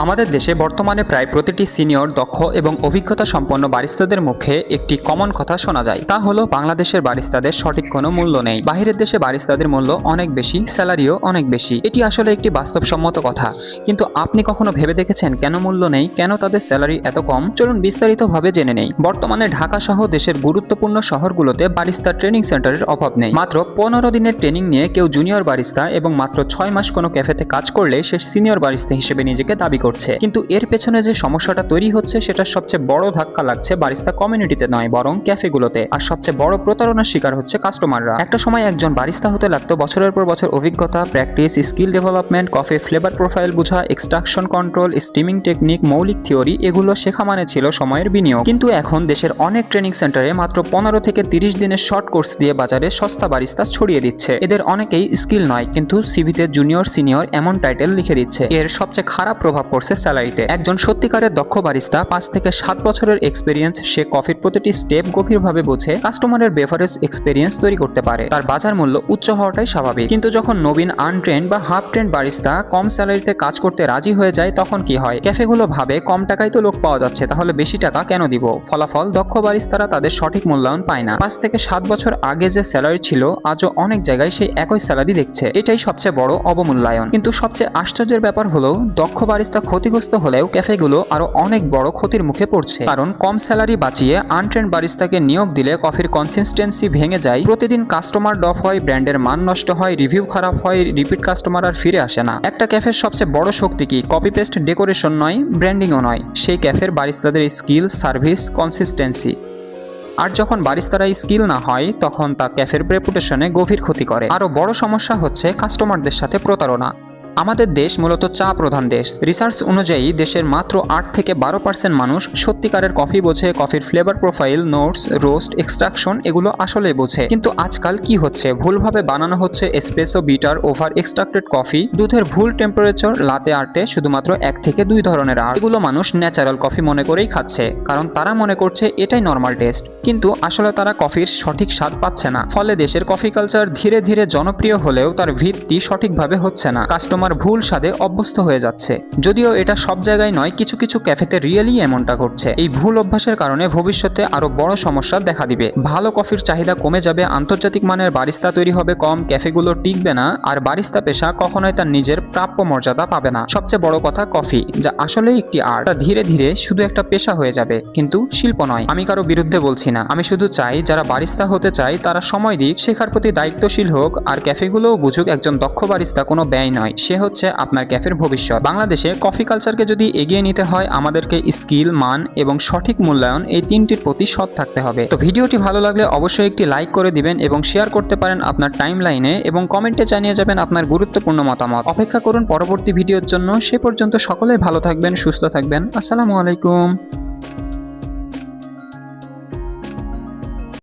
আমাদের দেশে বর্তমানে প্রায় প্রতিটি সিনিয়র দক্ষ এবং অভিজ্ঞতা সম্পন্ন বারিস্তাদের মুখে একটি কমন কথা শোনা যায়। তা হলো, বাংলাদেশের বারিস্তাদের সঠিক কোনো মূল্য নেই। বাহিরের দেশে বারিস্তাদের মূল্য অনেক বেশি, স্যালারিও অনেক বেশি। এটি আসলে একটি বাস্তবসম্মত কথা। কিন্তু আপনি কখনো ভেবে দেখেছেন কেন মূল্য নেই, কেন তাদের স্যালারি এত কম? চলুন বিস্তারিতভাবে জেনে নেই। বর্তমানে ঢাকা সহ দেশের গুরুত্বপূর্ণ শহরগুলোতে বারিস্তা ট্রেনিং সেন্টারের অভাব নেই। মাত্র পনেরো দিনের ট্রেনিং নিয়ে কেউ জুনিয়র বারিস্তা এবং মাত্র ছয় মাস কোনো ক্যাফেতে কাজ করলে সে সিনিয়র বারিস্তা হিসেবে নিজেকে দাবি করছে। কিন্তু এর পেছনে যে সমস্যাটা তৈরি হচ্ছে, সেটা সবচেয়ে বড় ধাক্কা লাগছে বারিস্তা কমিউনিটিতে নয়, বরং ক্যাফেগুলোতে। আর সবচেয়ে বড় প্রতারণার শিকার হচ্ছে কাস্টমাররা। একটা সময় একজন বারিস্তা হতে লাগতো, বছরের পর বছর অভিজ্ঞতা, practice, skill development, coffee flavour profile বোঝা, এক্সট্রাকশন কন্ট্রোল, স্টিমিং টেকনিক, মৌলিক থিওরি, এগুলো শেখা মানে ছিল সময়ের বিনিয়োগ। কিন্তু এখন দেশের অনেক ট্রেনিং সেন্টারে মাত্র পনেরো থেকে তিরিশ দিনের শর্ট কোর্স দিয়ে বাজারে সস্তা বারিস্তা ছড়িয়ে দিচ্ছে। এদের অনেকেই স্কিল নয়, কিন্তু সিভিতে জুনিয়র, সিনিয়র এমন টাইটেল লিখে দিচ্ছে। এর সবচেয়ে খারাপ প্রভাব পড়ছে স্যালারিতে। একজন সত্যিকারের দক্ষ বারিস্তা, পাঁচ থেকে সাত বছরের এক্সপিরিয়েন্স সে কফির প্রতিটি স্টেপ গভীরভাবে বোঝে কাস্টমারের বেভারেজ এক্সপিরিয়েন্স তৈরি করতে পারে। তার বাজার মূল্য উচ্চ হওয়াটাই স্বাভাবিক। কিন্তু যখন নবীন আনট্রেন্ড বা হাফ ট্রেন্ড বারিস্তা কম স্যালারিতে কাজ করতে রাজি হয়ে যায়, তখন কি হয়? ক্যাফেগুলো ভাবে, কম টাকায় তো লোক পাওয়া যাচ্ছে, তাহলে বেশি টাকা কেন দিব? ফলাফল, দক্ষ বারিস্তারা তাদের সঠিক মূল্যায়ন পায় না। পাঁচ থেকে সাত বছর আগে যে স্যালারি ছিল, আজও অনেক জায়গায় সেই একই স্যালারি দেখছে। এটাই সবচেয়ে বড় অবমূল্যায়ন। কিন্তু সবচেয়ে আশ্চর্যের ব্যাপার হলো, দক্ষ বারিস্তা ক্ষতিগ্রস্ত হলেও ক্যাফেগুলো আরও অনেক বড় ক্ষতির মুখে পড়ছে। কারণ কম স্যালারি বাঁচিয়ে আনট্রেন্ড বারিস্তাকে নিয়োগ দিলে কফির কনসিস্টেন্সি ভেঙে যায়। প্রতিদিন কাস্টমার ডফ হয়, ব্র্যান্ডের মান নষ্ট হয় রিভিউ খারাপ হয় রিপিট কাস্টমার আর ফিরে আসে না। একটা ক্যাফের সবচেয়ে বড় শক্তি কি? কপি পেস্ট ডেকোরেশন নয় ব্র্যান্ডিংও নয়। সেই ক্যাফের বারিস্তাদের স্কিল সার্ভিস কনসিস্টেন্সি আর যখন বারিস্তারা স্কিল না হয়, তখন তা ক্যাফের রেপুটেশনে গভীর ক্ষতি করে। আরও বড় সমস্যা হচ্ছে কাস্টমারদের সাথে প্রতারণা। আমাদের দেশ মূলত চা প্রধান দেশ। রিসার্চ অনুযায়ী দেশের মাত্র আট থেকে বারো পার্সেন্ট মানুষ সত্যিকারের কফি বোঝে, কফির flavour profile notes roast extraction এগুলো আসলে বোঝে। কিন্তু আজকাল কি হচ্ছে? ভুলভাবে বানানো হচ্ছে espresso bitter over extracted coffee দুধের ভুল টেম্পারেচার লাতে আর্টে শুধুমাত্র এক থেকে দুই ধরনের আর্ট এগুলো মানুষ ন্যাচারাল কফি মনে করেই খাচ্ছে, কারণ তারা মনে করছে এটাই নর্মাল টেস্ট কিন্তু আসলে তারা কফির সঠিক স্বাদ পাচ্ছে না। ফলে দেশের কফি কালচার ধীরে ধীরে জনপ্রিয় হলেও তার ভিত্তি সঠিকভাবে হচ্ছে না। কাস্টমার ভুল স্বাদে অভ্যস্ত হয়ে যাচ্ছে। যদিও এটা সব জায়গায় নয়, কিছু কিছু ক্যাফেতে রিয়েলি এমনটা ঘটছে। এই ভুল অভ্যাসের কারণে ভবিষ্যতে আরও বড় সমস্যা দেখা দিবে। ভালো কফির চাহিদা কমে যাবে, আন্তর্জাতিক মানের বারিস্তা তৈরি হবে কম, ক্যাফেগুলো টিকবে না, আর বারিস্তা পেশা কখনোই তার নিজের প্রাপ্য মর্যাদা পাবে না। সবচেয়ে বড় কথা কফি, যা আসলে একটি আর্ট। ধীরে ধীরে শুধু একটা পেশা হয়ে যাবে, কিন্তু শিল্প নয়। আমি কারও বিরুদ্ধে বলছি না। আমি শুধু চাই, যারা বারিস্তা হতে চায়, তারা সময় দিক, শেখার প্রতি দায়িত্বশীল হোক, আর ক্যাফেগুলোও বুঝুক একজন দক্ষ বারিস্তা কোনো ব্যয় নয়, সে হচ্ছে আপনার ক্যাফের ভবিষ্যৎ। বাংলাদেশে কফি কালচারকে যদি এগিয়ে নিতে হয়, আমাদেরকে স্কিল, মান এবং সঠিক মূল্যায়ন এই তিনটির প্রতি সৎ থাকতে হবে। তো ভিডিওটি ভালো লাগলে অবশ্যই একটি লাইক করে দিবেন এবং শেয়ার করতে পারেন আপনার টাইম লাইনে এবং কমেন্টে জানিয়ে যাবেন আপনার গুরুত্বপূর্ণ মতামত। অপেক্ষা করুন পরবর্তী ভিডিওর জন্য। সে পর্যন্ত সকলে ভালো থাকবেন, সুস্থ থাকবেন। আসসালামু আলাইকুম।